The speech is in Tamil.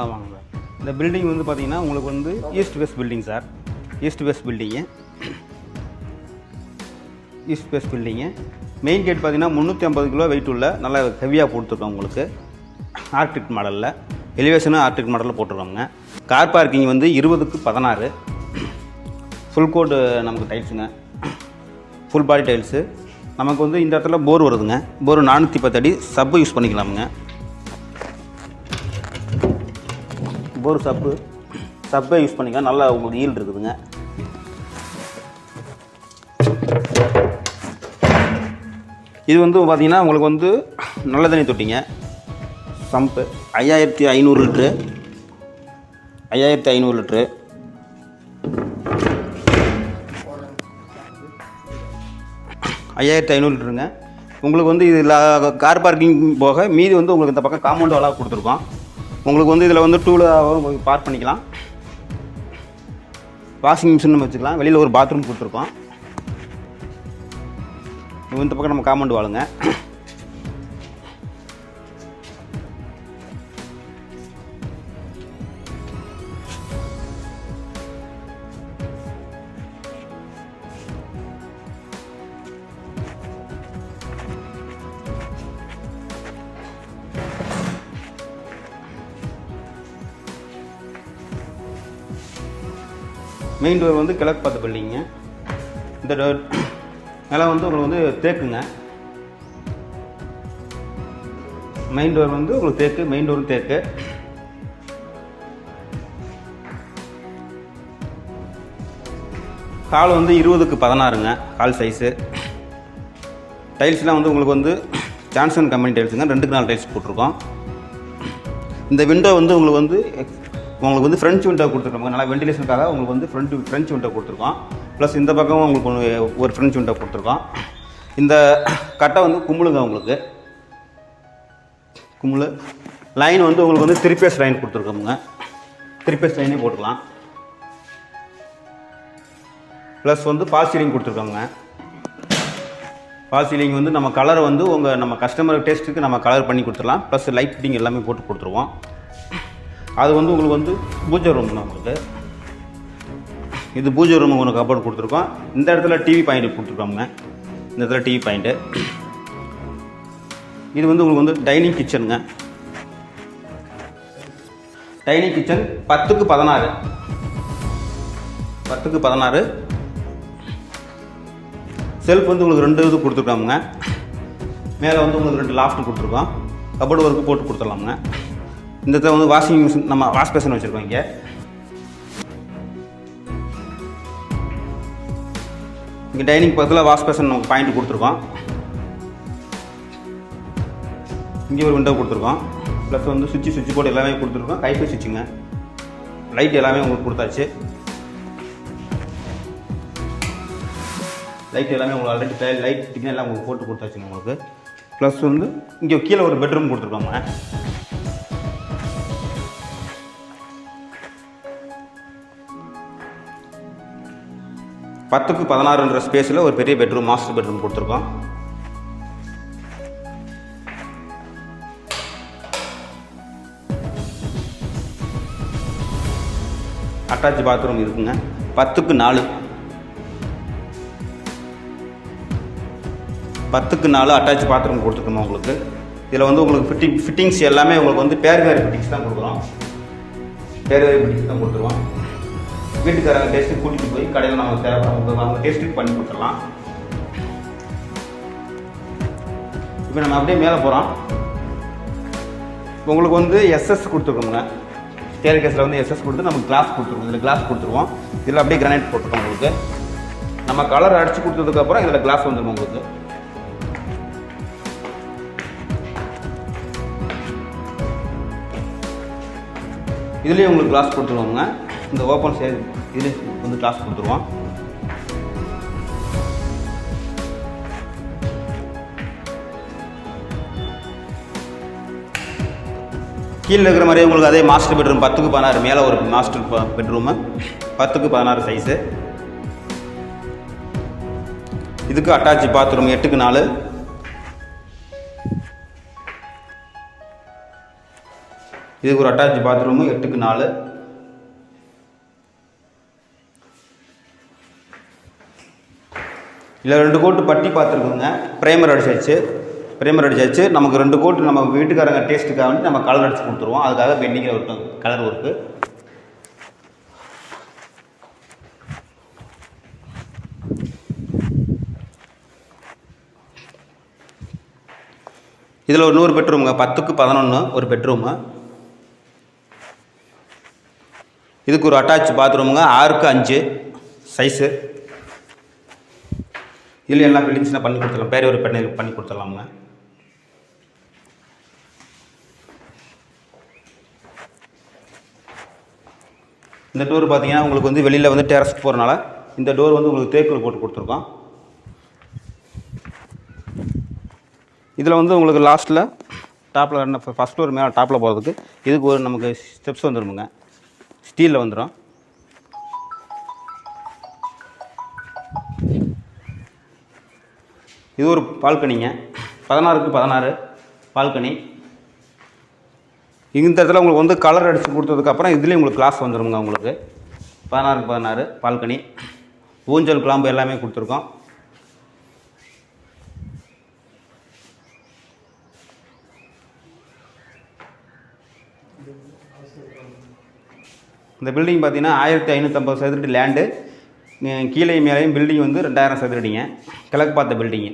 ஆமாங்க சார். இந்த பில்டிங் வந்து பார்த்தீங்கன்னா உங்களுக்கு வந்து east west building sir. East west building east west building main gate பார்த்தீங்கன்னா முந்நூற்றி ஐம்பது கிலோ வெயிட் உள்ள நல்லா ஹெவியாக போட்டுருக்கோம் உங்களுக்கு. ஆர்டிக் மாடலில் எலிவேஷனும் ஆர்டிக் மாடலில் போட்டுருக்கோங்க கார் பார்க்கிங் வந்து இருபதுக்கு பதினாறு. ஃபுல் கோட் நமக்கு டைல்ஸுங்க ஃபுல் பாடி டைல்ஸு நமக்கு வந்து இந்த இடத்துல போர் வருதுங்க. போர் நானூற்றி பத்து அடி சப்பு யூஸ் பண்ணிக்கலாமுங்க. போர் சப்பு சப்பை யூஸ் பண்ணிக்கலாம் நல்லா உங்களுக்கு ஈல்டு இருக்குதுங்க. இது வந்து பார்த்திங்கன்னா உங்களுக்கு வந்து நல்ல தண்ணி தொட்டிங்க. சம்பு ஐயாயிரத்தி ஐநூறு லிட்ரு ஐயாயிரத்தி ஐநூறு லிட்ரு ஐயாயிரத்தி ஐநூறு லிட்டருங்க. உங்களுக்கு வந்து இதில் கார் பார்க்கிங் போக மீதி வந்து உங்களுக்கு இந்த பக்கம் காம்பவுண்ட் அளவு கொடுத்துருக்கோம். உங்களுக்கு வந்து இதில் வந்து டூலாகவும் பார்க் பண்ணிக்கலாம். வாஷிங் மிஷின் வச்சுக்கலாம். வெளியில் ஒரு பாத்ரூம் கொடுத்துருக்கோம். இந்த பக்கம் நம்ம காம்பவுண்ட் வாழுங்க. மெயின் டோர் வந்து கிழக்கு பார்த்த பில்டிங்க இந்த டோர் நிலம் வந்து உங்களுக்கு வந்து தேக்குங்க. மெயின் டோர் வந்து உங்களுக்கு தேக்கு மெயின் டோரும் தேக்கு. கால் வந்து இருபதுக்கு பதினாறுங்க கால் சைஸு டைல்ஸ்லாம் வந்து உங்களுக்கு வந்து ஜான்சன் கம்பெனி டைல்ஸுங்க ரெண்டுக்கு நாலு டைல்ஸ் போட்டிருக்கோம். இந்த விண்டோ வந்து உங்களுக்கு வந்து உங்களுக்கு வந்து ஃப்ரெஞ்ச் விண்டோ கொடுத்துருக்கோம். நல்லா வென்டிலேஷனுக்காக உங்களுக்கு வந்து ஃப்ரண்ட் ஃப்ரெஞ்ச் விண்டோ கொடுத்துருக்கோம். ப்ளஸ் இந்த பக்கம் உங்களுக்கு ஒன்று ஒரு ஃப்ரெஞ்ச் விண்டோ கொடுத்துருக்கோம். இந்த கட்டை வந்து கும்பலுங்க உங்களுக்கு. கும்பலு லைன் வந்து உங்களுக்கு வந்து த்ரீ பேஸ் லைன் கொடுத்துருக்கோமுங்க. த்ரீ பேஸ் லைனே போட்டுக்கலாம். ப்ளஸ் வந்து பாசிலிங் சீலிங் கொடுத்துருக்கோங்க பால் வந்து நம்ம கலர் வந்து உங்கள் நம்ம கஸ்டமர் டேஸ்ட்டுக்கு நம்ம கலர் பண்ணி கொடுத்துடலாம். ப்ளஸ் லைட் ஃபிட்டிங் எல்லாமே போட்டு கொடுத்துருவோம் அது வந்து உங்களுக்கு வந்து பூஜை ரூம் தான் உங்களுக்கு. இது பூஜை ரூம் ஒன்று கபோர்டு கொடுத்துருக்கோம். இந்த இடத்துல டிவி பாயிண்ட் கொடுத்துருக்கோங்க. இந்த இடத்துல டிவி பாயிண்ட்டு இது வந்து உங்களுக்கு வந்து டைனிங் கிச்சனுங்க டைனிங் கிச்சன் பத்துக்கு பதினாறு. பத்துக்கு பதினாறு. செல்ஃப் வந்து உங்களுக்கு ரெண்டு இது கொடுத்துருக்காமுங்க மேலே வந்து உங்களுக்கு ரெண்டு லாஃப்ட் கொடுத்துருக்கோம். கபோர்டு ஒர்க்கு போட்டு கொடுத்துடலாமுங்க. இந்த இடத்துல வந்து வாஷிங் மிஷின் நம்ம வாஷ் பேஷன் வச்சுருக்கோம் இங்கே. இங்கே டைனிங் பக்கத்தில் வாஷ் பேஷன் நமக்கு பாயிண்ட் கொடுத்துருக்கோம். இங்கே ஒரு விண்டோ கொடுத்துருக்கோம். ப்ளஸ் வந்து சுவிட்ச் சுவிட்ச் போர்டு எல்லாமே கொடுத்துருக்கோம். கைப்பை சுவிட்சுங்க. லைட் எல்லாமே உங்களுக்கு கொடுத்தாச்சு. லைட் எல்லாமே உங்களுக்கு ஆல்ரெடி லைட் ஃபிட்டிங் எல்லாம் உங்களுக்கு போட்டு கொடுத்தாச்சுங்க உங்களுக்கு. ப்ளஸ் வந்து இங்கே கீழே ஒரு பெட்ரூம் கொடுத்துருக்கோங்க பத்துக்கு பதினாறுன்ற ஸ்பேஸில் ஒரு பெரிய பெட்ரூம் மாஸ்டர் பெட்ரூம் கொடுத்துருக்கோம். அட்டாச் பாத்ரூம் இருக்குங்க. பத்துக்கு நாலு. பத்துக்கு நாலு அட்டாச் பாத்ரூம் கொடுத்துருக்கோம் உங்களுக்கு. இதில் வந்து உங்களுக்கு ஃபிட்டிங் ஃபிட்டிங்ஸ் எல்லாமே உங்களுக்கு வந்து பேர் வேறு ஃபிட்டிங்ஸ் தான் கொடுக்குறோம். பேர் வேறு ஃபிட்டிங்ஸ் தான் கொடுத்துருவோம். வீட்டுக்காரங்க டேஸ்ட்டு கூட்டிகிட்டு போய் கடையில் நம்ம தேவைப்படும் அவங்க டேஸ்ட்டு பண்ணி கொடுத்துடலாம். இப்போ நம்ம அப்படியே மேலே போகிறோம் உங்களுக்கு வந்து எஸ்எஸ் கொடுத்துருக்கோங்க ஸ்டேர் கேஸில் வந்து எஸ்எஸ் கொடுத்து நமக்கு கிளாஸ் கொடுத்துருவோம். இதில் கிளாஸ் கொடுத்துருவோம். இதில் அப்படியே கிரானைட் போட்டுருக்கோம் உங்களுக்கு. நம்ம கலர் அடித்து கொடுத்ததுக்கப்புறம் இதில் கிளாஸ் வந்துடும் உங்களுக்கு. இதுலேயும் உங்களுக்கு கிளாஸ் கொடுத்துருவோங்க இந்த ஓப்பன் சே இதில் வந்து கிளாஸ் கொடுத்துருவோம். கீழே இருக்கிற மாதிரி உங்களுக்கு அதே மாஸ்டர் பெட்ரூம் பத்துக்கு பதினாறு மேலே ஒரு மாஸ்டர் பெட்ரூமு பத்துக்கு பதினாறு சைஸு இதுக்கு அட்டாச் பாத்ரூம் எட்டுக்கு நாலு. இதுக்கு ஒரு அட்டாச் பாத்ரூமு எட்டுக்கு நாலு. இல்லை ரெண்டு கோட்டு பட்டி பார்த்துருக்குங்க ப்ரைமர் அடிச்சாச்சு. ப்ரைமர் அடிச்சாச்சு. நமக்கு ரெண்டு கோட்டு நம்ம வீட்டுக்காரங்க டேஸ்ட்டுக்காக வந்து நம்ம கலர் அடித்து கொடுத்துருவோம். அதுக்காக பெண்டிங்கில் ஒர்க்கு கலர் ஒர்க்கு இதில் ஒரு நூறு பெட்ரூமுங்க. பத்துக்கு பதினொன்று ஒரு பெட்ரூமு. இதுக்கு ஒரு அட்டாச் பாத்ரூமுங்க ஆறுக்கு அஞ்சு. சைஸு இதில் எல்லாம் ஃபிட்டிங்ஸ்லாம் பண்ணி கொடுத்துடலாம். பேர் ஒரு பெண்ணை பண்ணி கொடுத்துடலாம்ங்க இந்த டோர் பார்த்தீங்கன்னா உங்களுக்கு வந்து வெளியில் வந்து டெரஸ் போகிறனால இந்த டோர் வந்து உங்களுக்கு தேக்கில் போட்டு கொடுத்துருக்கோம். இதில் வந்து உங்களுக்கு லாஸ்ட்டில் டாப்பில் என்ன ஃபஸ்ட் ஃப்ளோர் மேலே டாப்பில் போகிறதுக்கு இதுக்கு ஒரு நமக்கு ஸ்டெப்ஸ் வந்துருமுங்க. ஸ்டீலில் வந்துடும் இது ஒரு பால்கனிங்க. பதினாறுக்கு பதினாறு பால்கனி. இந்த இடத்துல உங்களுக்கு வந்து கலர் அடித்து கொடுத்ததுக்கப்புறம் இதுலேயும் உங்களுக்கு கிளாஸ் வந்துடுங்க உங்களுக்கு. பதினாறுக்கு பதினாறு பால்கனி. ஊஞ்சல் கிளாம்பு எல்லாமே கொடுத்துருக்கோம். இந்த பில்டிங் பார்த்தீங்கன்னா ஆயிரத்தி ஐநூற்றம்பது சதுரடி லேண்டு கீழே மேலேயும் பில்டிங் வந்து ரெண்டாயிரம் சதுரடிங்க கிழக்கு பார்த்த பில்டிங்கு